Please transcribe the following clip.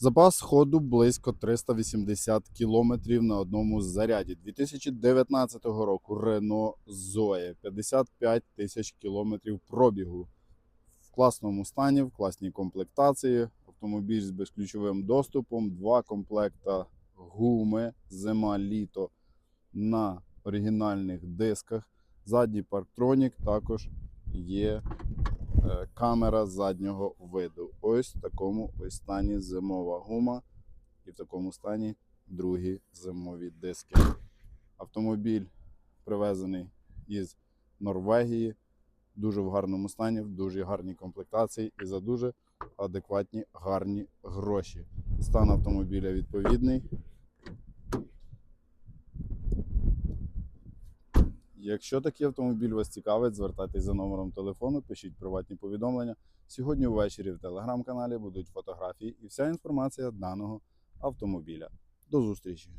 Запас ходу близько 380 км на одному заряді. 2019 року Renault Zoe 55 тисяч кілометрів пробігу. В класному стані, в класній комплектації. Автомобіль з безключовим доступом, два комплекта гуми, зима, літо на оригінальних дисках. Задній парктронік також є е, камера заднього виду. Ось в такому ось стані зимова гума і в такому стані другі зимові диски. Автомобіль привезений із Норвегії, дуже в гарному стані, в дуже гарній комплектації і за дуже адекватні гарні гроші. Стан автомобіля відповідний. Якщо такий автомобіль вас цікавить, звертайтесь за номером телефону, пишіть приватні повідомлення. Сьогодні ввечері в телеграм-каналі будуть фотографії і вся інформація даного автомобіля. До зустрічі!